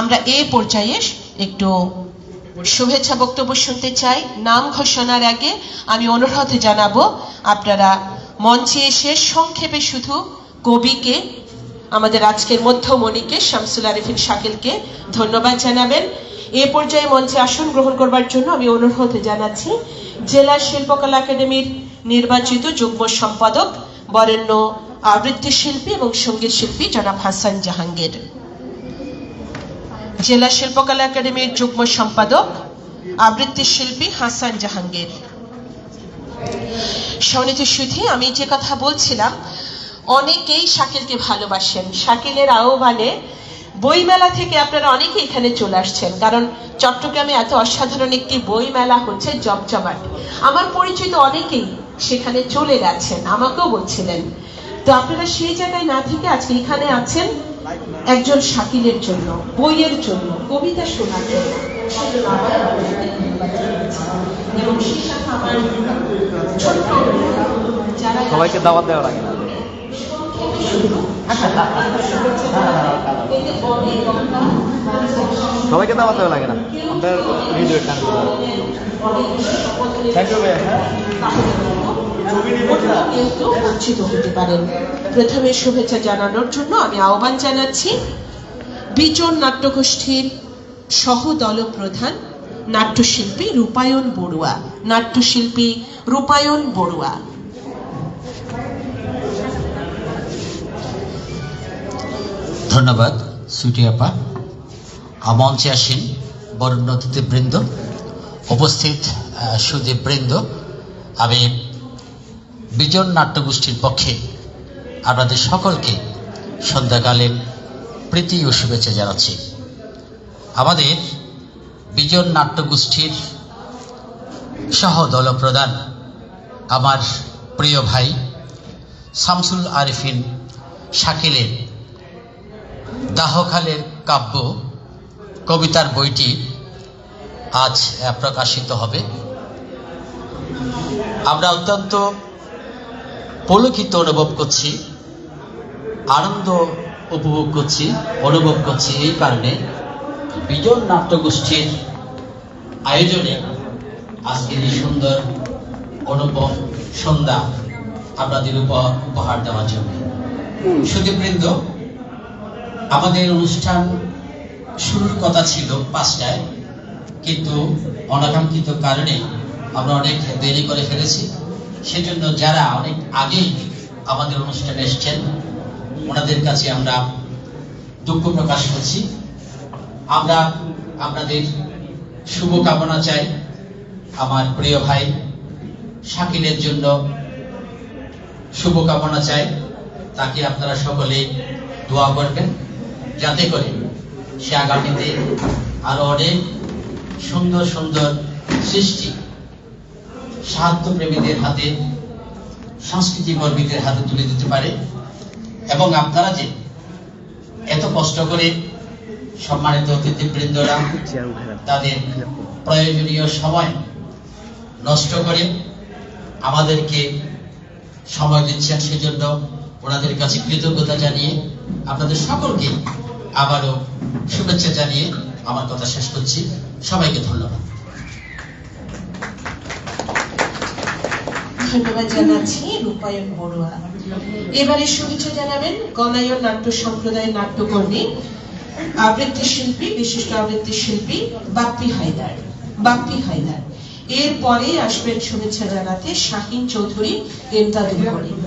আমরা এ পর্যায়ে একটু শুভেচ্ছা বক্তব্য শুনতে চাই। নাম ঘোষণার আগে আমি অনুরোধ জানাব, আপনারা মঞ্চে এসে সংক্ষেপে শুধু কবিকে, আমাদের আজকের মধ্যমণিকে, শামসুল আরিফিন শাকিলকে ধন্যবাদ জানাবেন। এ পর্যায়ে মঞ্চে আসন গ্রহণ করবার জন্য আমি অনুরোধ জানাচ্ছি, জেলা শিল্পকলা একাডেমির নির্বাচিত যুগ্ম সম্পাদক, বরেণ্য আবৃত্তি শিল্পী এবং সংগীত শিল্পী জনাব হাসান জাহাঙ্গীর। জেলা শিল্পকলা একাডেমির যুগ্ম সম্পাদক, আবৃত্তি শিল্পী হাসান জাহাঙ্গীর। সমিতি সুধী আমি যে কথা বলছিলাম, অনেকেই শাকিলকে ভালোবাসেন। শাকিলের আহ্বানে বইমেলা থেকে আপনারা অনেকে এখানে চলে আসছেন, কারণ চট্টগ্রামে এত অসাধারণ একটি বই মেলা হচ্ছে জমজমাট। আমার পরিচিত অনেকেই সেখানে চলে গেছেন, আমাকেও বলছিলেন। তো আপনারা সেই জায়গায় না থেকে আজকে এখানে আছেন একজন শাকিলের জন্য বইয়ের জন্য কবিতা শোনার জন্য। সবাইকে দাওয়াত দেওয়া লাগে না সবাইকে দাওয়াত দেওয়া লাগে না? আমাদের ভিডিও থ্যাংক ইউ ভাইয়া হ্যাঁ কিন্তু বঞ্চিত হতে পারেন প্রথমে শুভেচ্ছা জানানোর জন্য আমি আহ্বান জানাচ্ছি বিজন নাট্যগোষ্ঠীর সহদল প্রধান নাট্যশিল্পী রূপায়ণ বড়ুয়া নাট্যশিল্পী রূপায়ণ বড়ুয়া ধন্যবাদ সুইটি আপা মঞ্চে আসেন বরণ্য অতিথিবৃন্দ উপস্থিত আহ, সুদীপবৃন্দ আমি বিজন নাট্যগোষ্ঠীর পক্ষে আপনাদের সকলকে সন্ধ্যাকালীন প্রীতি ও শুভেচ্ছা জানাচ্ছি। আমাদের বিজন নাট্যগোষ্ঠীর সহ দলপ্রধান আমার প্রিয় ভাই শামসুল আরিফিন শাকিলের দাহখালের কাব্য কবিতার বইটি আজ প্রকাশিত হবে। আমরা অত্যন্ত পুলকিত অনুভব করছি, আনন্দ উপভোগ করছি, অনুভব করছি এই কারণে বিজন নাট্যগোষ্ঠীর আয়োজনে আজকের এই সুন্দর অনুপম সন্ধ্যা আপনাদের উপ- উপহার দেওয়ার জন্য। সুদীপবৃন্দ, আমাদের অনুষ্ঠান শুরুর কথা ছিল পাঁচটায়, কিন্তু অনাকাঙ্ক্ষিত কারণে আমরা অনেক দেরি করে ফেলেছি। সেজন্য যারা অনেক আগেই আমাদের অনুষ্ঠানে এসছেন, ওনাদের কাছে আমরা দুঃখ প্রকাশ করছি। আমরা আপনাদের শুভকামনা চাই আমার প্রিয় ভাই শাকিলের জন্য। শুভকামনা চাই, তাকে আপনারা সকলে দোয়া করবেন, যাতে করে সে আগামীতে আরও অনেক সুন্দর সুন্দর সৃষ্টি সাহায্যপ্রেমীদের হাতে সংস্কৃতি কর্মীদের হাতে তুলে দিতে পারে। এবং আপনারা যে এত কষ্ট করে সম্মানিত অতিথিবৃন্দরা তাদের প্রয়োজনীয় সময় নষ্ট করে আমাদেরকে সময় দিচ্ছেন, সেজন্য ওনাদের কাছে কৃতজ্ঞতা জানিয়ে আপনাদের সকলকে আবারও শুভেচ্ছা জানিয়ে আমার কথা শেষ করছি। সবাইকে ধন্যবাদ। ধন্যবাদ জানাচ্ছি রূপায়ণ বড়ুয়া। এবারে শুভেচ্ছা জানাবেন গণায়ন নাট্য সম্প্রদায়ের নাট্যকর্মী আবৃত্তি শিল্পী, বিশিষ্ট আবৃত্তি শিল্পী বাপ্পি হায়দার বাপ্পি হায়দার। এরপরে আসবেন শুভেচ্ছা জানাতে শাহিন চৌধুরী করিম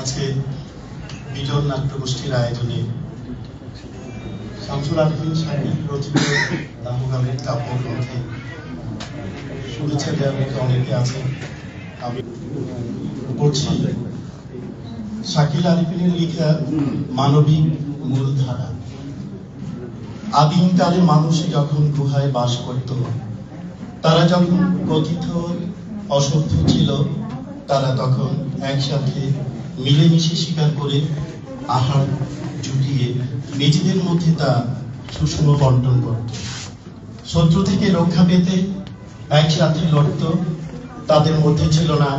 আজকে বিজন নাট্যগোষ্ঠীর আয়োজনে শামসুল আলমিন সাহেব রচিত দাহগামের কাব্য দেওয়ার মতো অনেকে আছেন আমি পড়ছি শাকিল আলিফিনের লিখা মানবিক মূলধারা। আদিমকালে মানুষে যখন গুহায় বাস করত, তারা যখন কথিত অসভ্য ছিল, তারা তখন একসাথে মিলেমিশে স্বীকার করে আহার জুটিয়ে নিজেদের মধ্যে তা সুষম বন্টন করত। শত্রু থেকে রক্ষা পেতে একসাথে লড়ত, তাদের মধ্যে ছিল না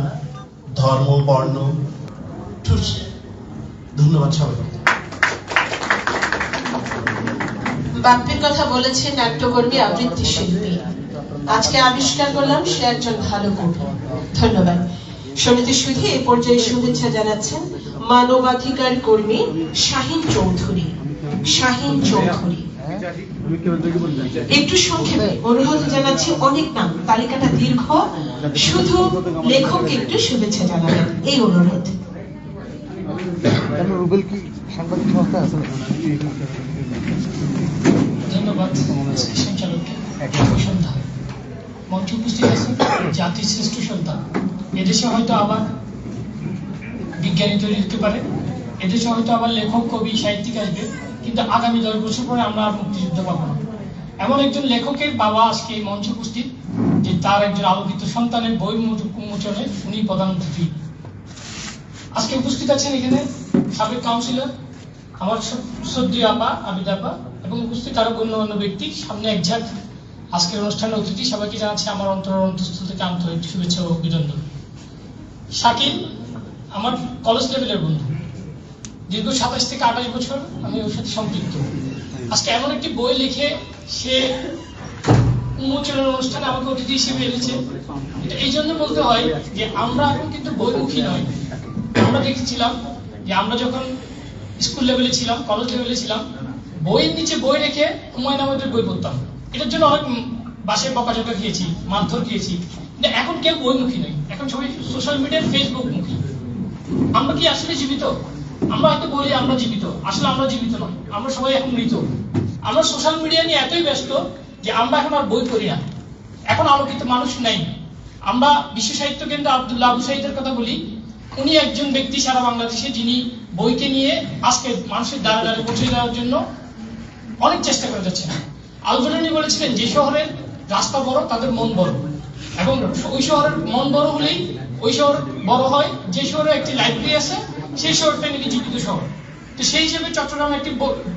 ধর্ম, বর্ণ ধন্যবাদ সবাইকে। বাপ্পির কথা বলেছে নাট্যকর্মী আবৃত্তি শিল্পী। আজকে আবিষ্কার করলাম সে একজন ভালো কবি। ধন্যবাদ। সমিতি শুধু এ পর্যায়ে শুভেচ্ছা জানাচ্ছেন মানবাধিকার কর্মী শাহিন চৌধুরী। শাহিন চৌধুরী। একটু সংক্ষেপে অনুরোধ জানাচ্ছি অনেক নাম তালিকাটা দীর্ঘ। শুধু লেখককে একটু শুভেচ্ছা জানাবেন এই অনুরোধ। রুবেল কি সাংবাদিক সংস্থা আছে? ধন্যবাদ। স্টেশন সন্ধ্যা। মঞ্চে উপস্থিত আছেন জাতির শ্রেষ্ঠ সন্তান। এদেশে হয়তো আবার বিজ্ঞানী তৈরি হতে পারে। এদেশে হয়তো আবার লেখক কবি সাহিত্যিক আসবে। কিন্তু আগামী দশ বছর পরে আমরা আর মুক্তিযুদ্ধ পাবো না। এমন একজন লেখকের বাবা আজকে এই মঞ্চে উপস্থিত, যে তার একজন আলোকিত সন্তানের বই উন্মোচনে উনি প্রধান অতিথি। আজকে উপস্থিত আছেন এখানে সাবেক কাউন্সিলর আমার শ্রদ্ধেয় আপা আবিদ আপা, এবং উপস্থিত আরও গণ্যমান্য ব্যক্তি, সামনে এক ঝাঁক আজকের অনুষ্ঠানের অতিথি। সবাইকে জানাচ্ছি আমার অন্তর অন্তঃস্থল থেকে আন্তরিক শুভেচ্ছা ও অভিনন্দন। শাকিল, আমার কলেজ লেভেলের বন্ধু। দীর্ঘ সাতাশ থেকে আঠাশ বছর আমি ওর সাথে সম্পৃক্ত। আজকে এমন একটি বই লিখে সে উন্মোচনের অনুষ্ঠানে আমাকে অতিথি হিসেবে এনেছে। এটা এই জন্য বলতে হয় যে আমরা এখন কিন্তু বইমুখী নয়। আমরা দেখেছিলাম যে আমরা যখন স্কুল লেভেলে ছিলাম, কলেজ লেভেলে ছিলাম, বইয়ের নিচে বই রেখে হুমায়ুন আহমেদের বই পড়তাম। এটার জন্য অনেক উম বাসায় বকাঝকা খেয়েছি, মারধর খেয়েছি। কিন্তু এখন কেউ বইমুখী নয়। এখন সবাই সোশ্যাল মিডিয়ার ফেসবুক মুখী। আমরা কি আসলে জীবিত? আমরা হয়তো বলি আমরা জীবিত। আসলে আমরা জীবিত নয়। আমরা সবাই এখন মৃত। আমরা সোশ্যাল মিডিয়া নিয়ে এতই ব্যস্ত যে আমরা এখন আর বই পড়ি না। এখন আলোকিত মানুষ নাই। আমরা বিশ্ব সাহিত্য কেন্দ্র আব্দুল্লাহ আবু সাহিদের কথা বলি। উনি একজন ব্যক্তি সারা বাংলাদেশে যিনি বইকে নিয়ে আজকে মানুষের দ্বারা দ্বারে পৌঁছে দেওয়ার জন্য অনেক চেষ্টা করে যাচ্ছেন। আলবেরনি বলেছিলেন, যে শহরের রাস্তা বড়, তাদের মন বড়। এবং ওই শহরের মন বড় হলেই ওই শহর বড় হয়। যে শহরে একটি লাইব্রেরি আছে সেই শহরটা নাকি জীবিত শহর তো সেই হিসেবে চট্টগ্রামে একটি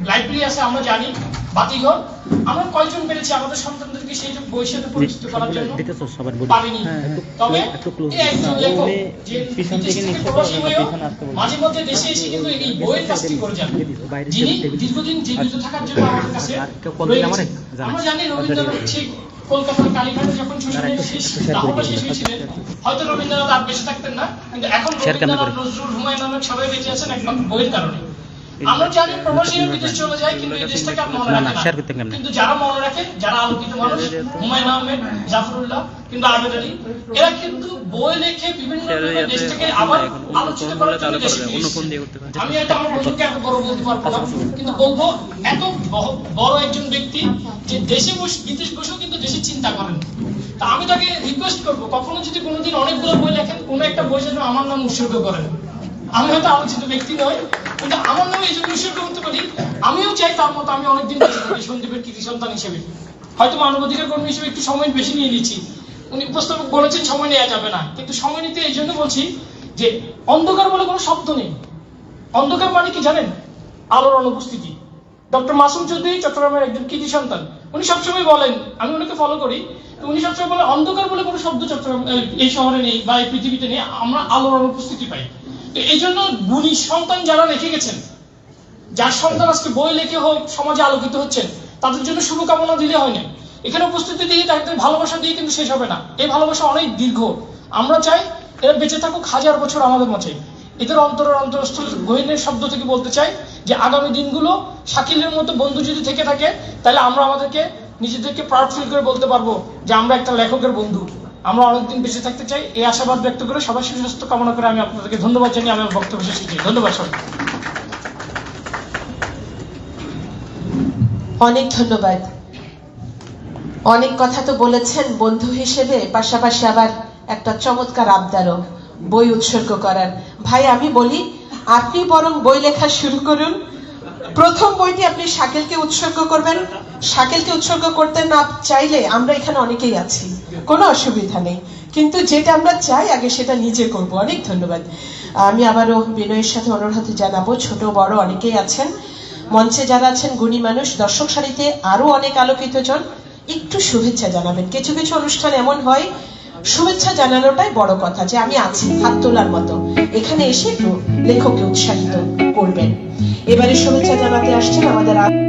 লাইব্রেরি আছে আমরা জানি বাতিঘর আমরা কয়জন পেরেছি আমাদের সন্তানদেরকে সেই যে বইয়ের সাথে পরিচিত করার জন্য পারিনি তবে একজন লেখক যে পিছন বিদেশ থেকে থেকে নিচে প্রবাসী করো, হয়েও পিছনে আসতে বলব। মাঝে মধ্যে দেশে এসে কিন্তু এই বইয়ের কাজটি করে যান যিনি দীর্ঘদিন জীবিত থাকার জন্য আমাদের কাছে কেউ কল রয়ে দিলে আমারে? গেছেন। জানাস। আমরা জানি রবীন্দ্রনাথ ঠিক কলকাতার কালীঘাটে যখন শুনছিলেন শেষ দাহবা শেষ হয়েছিলেন হয়তো রবীন্দ্রনাথ আর বেঁচে থাকতেন না কিন্তু এখন রবীন্দ্রনাথ নজরুল হুমায়ুন আহমেদ সবাই বেঁচে আছেন একমাত্র বইয়ের কারণে। আমরা জানি প্রবাসীরা বিদেশ চলে যায় কিন্তু এই দেশটাকে আর মনে রাখে না, না। শেয়ার করতে কেমনে? কিন্তু যারা মনে রাখে যারা আলোকিত মানুষ হুমায়ুন আহমেদ জাফরুল্লাহ কিন্তু আবেদ আলী এরা কিন্তু বই লেখে বিভিন্ন দেশটাকে আবার আলোচিত করার জন্য দেশে। ফিরে এসেছে। আমি হয়তো আমার বন্ধুকে এত বড় বলতে পারব না কিন্তু বলব এত বড় একজন ব্যক্তি যে দেশে বসে বিদেশ বসেও কিন্তু দেশের চিন্তা করেন তা আমি তাকে রিকোয়েস্ট করব কখনো যদি কোনোদিন অনেকগুলো বই লেখেন কোনো একটা বই যেন আমার নাম উৎসর্গ করেন আমি হয়তো আলোচিত ব্যক্তি নয় কিন্তু আমার নামে এই জন্য উৎসর্গ করতে পারি আমিও চাই তার মতো আমি অনেকদিন সন্দীপের কৃতি সন্তান হিসেবে। হয়তো মানবাধিকার কর্মী হিসেবে একটু সময় বেশি নিয়ে নিচ্ছি। উনি উপস্থাপক বলেছেন, সময় নেওয়া যাবে না। কিন্তু সময় নিতে এই জন্য বলছি যে, অন্ধকার বলে কোনো শব্দ নেই। অন্ধকার মানে কি জানেন? আলোর অনুপস্থিতি। ডক্টর মাসুম চৌধুরী চট্টগ্রামের একজন কৃতি সন্তান। উনি সবসময় বলেন, আমি ওনাকে ফলো করি উনি সবসময় বলেন, অন্ধকার বলে কোনো শব্দ চট্টগ্রাম, এই- শহরে নেই বা এই পৃথিবীতে নেই, আমরা আলোর অনুপস্থিতি পাই। এই জন্য গুণী সন্তান যারা রেখে গেছেন, যার সন্তান আজকে বই লেখে হোক, সমাজে আলোকিত হচ্ছেন, তাদের জন্য শুভকামনা দিলে হয় না। এখানে উপস্থিতি দিয়ে তাদের ভালোবাসা দিয়ে কিন্তু শেষ হবে না। এই ভালোবাসা অনেক দীর্ঘ। আমরা চাই এরা বেঁচে থাকুক হাজার বছর আমাদের মধ্যে এদের অন্তরের অন্তরস্থল গহিনের শব্দ থেকে বলতে চাই যে, আগামী দিনগুলো শাকিলের মতো বন্ধু যদি থেকে থাকে, তাহলে আমরা আমাদেরকে নিজেদেরকে প্রাউড ফিল করে বলতে পারব যে, আমরা একটা লেখকের বন্ধু। আমরা অনেকদিন বেঁচে থাকতে চাই। এই আশাবাদ ব্যক্ত করে সবার সুস্বাস্থ্য কামনা করে আমি আপনাদেরকে ধন্যবাদ জানিয়ে আমি বক্তব্য শেষ করছি। ধন্যবাদ সবাই অনেক ধন্যবাদ। অনেক কথা তো বলেছেন বন্ধু হিসেবে, পাশাপাশি আবার একটা চমৎকার আবদারও, বই উৎসর্গ করার। ভাই, আমি বলি, আপনি বরং বই লেখা শুরু করুন। প্রথম বইটি আপনি শাকেলকে উৎসর্গ করবেন। শাকেলকে উৎসর্গ করতে না চাইলে আমরা এখানে অনেকেই আছি। কোনো অসুবিধা নেই। কিন্তু যেটা আমরা চাই, আগে সেটা নিজে করব। অনেক ধন্যবাদ। আমি আবারও বিনয়ের সাথে অনুরোধ জানাব, ছোট, বড় অনেকেই আছেন। মঞ্চে যারা আছেন, গুণী মানুষ, দর্শক সারিতে আরও অনেক আলোকিত জন, একটু শুভেচ্ছা জানাবেন। কিছু কিছু অনুষ্ঠান এমন হয়, শুভেচ্ছা জানানোটাই বড় কথা যে আমি আছি, হাত তোলার মতো। এখানে এসে একটু লেখককে উৎসাহিত করবেন। এবারে শুভেচ্ছা জানাতে আসছেন আমাদের আ-